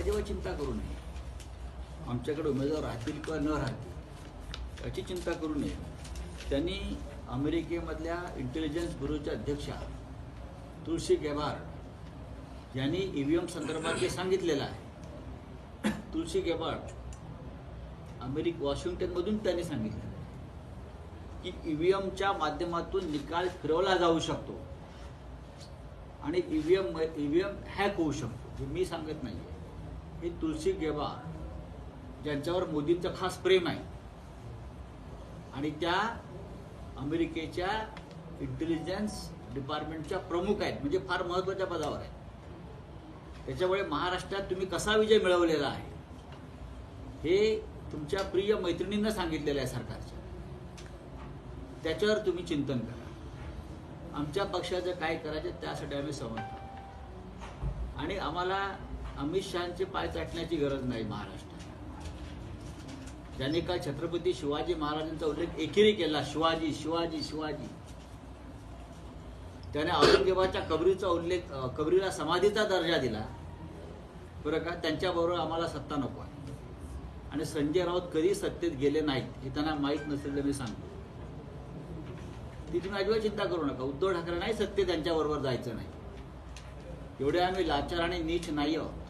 अजिबात चिंता करू नये. आमच्याकडे उमेदवार राहतील किंवा न राहतील याची चिंता करू नये. त्यांनी अमेरिकेमधल्या इंटेलिजन्स ब्युरोच्या अध्यक्षा तुळशी गेबार यांनी ईव्हीएम संदर्भात जे सांगितलेलं आहे तुळशी गेबार अमेरिक वॉशिंग्टनमधून त्यांनी सांगितलं की ईव्हीएमच्या माध्यमातून निकाल फिरवला जाऊ शकतो आणि ईव्हीएम ईव्हीएम हॅक होऊ शकतो हे मी सांगत नाही आहे हे तुलसी गेबार ज्यांच्यावर मोदींचं खास प्रेम आहे. आणि त्या अमेरिकेच्या इंटेलिजन्स डिपार्टमेंटच्या प्रमुख आहेत म्हणजे फार महत्त्वाच्या पदावर आहेत. त्याच्यामुळे महाराष्ट्रात तुम्ही कसा विजय मिळवलेला आहे हे तुमच्या प्रिय मैत्रिणींना सांगितलेलं आहे सरकारच्या. त्याच्यावर तुम्ही चिंतन करा. आमच्या पक्षाचं काय करायचं त्यासाठी आम्ही समजतो आणि आम्हाला अमित शहाचे पाय चाटण्याची गरज नाही महाराष्ट्रात ज्यांनी काल छत्रपती शिवाजी महाराजांचा उल्लेख एकेरी केला शिवाजी शिवाजी शिवाजी. त्याने औरंगजेबाच्या कबरीचा उल्लेख कबरीला समाधीचा दर्जा दिला. बरं का? त्यांच्याबरोबर आम्हाला सत्ता नको आहे. आणि संजय राऊत कधी सत्तेत गेले नाहीत हे त्यांना माहीत नसलेलं मी सांगतो. तिथून अजिबात चिंता करू नका. उद्धव ठाकरे नाही सत्य त्यांच्याबरोबर जायचं नाही. एवढे आम्ही लाचार आणि नीच नाही आहोत.